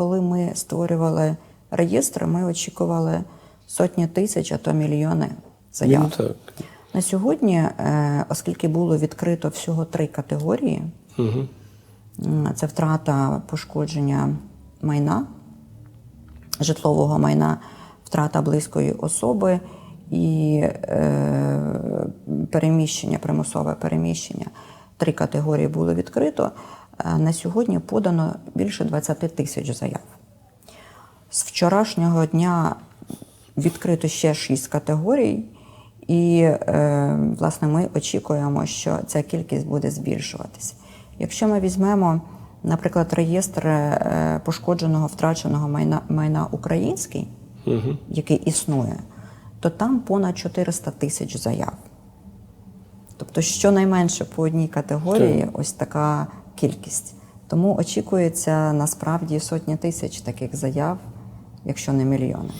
коли ми створювали реєстр, ми очікували сотні тисяч, а то мільйони заяв. Ну, так. На сьогодні, е, оскільки було відкрито всього три категорії, Угу. це втрата пошкодження майна, житлового майна, втрата близької особи і е, переміщення, примусове переміщення. Три категорії було відкрито. Е, На сьогодні подано більше 20 тисяч заяв. З вчорашнього дня відкрито ще шість категорій, і е, власне ми очікуємо, що ця кількість буде збільшуватися. Якщо ми візьмемо, наприклад, реєстр е, пошкодженого втраченого майна, майна український, Угу. який існує, то там понад 400 тисяч заяв. Тобто, щонайменше по одній категорії ось така кількість. Тому очікується насправді сотні тисяч таких заяв, якщо не мільйони.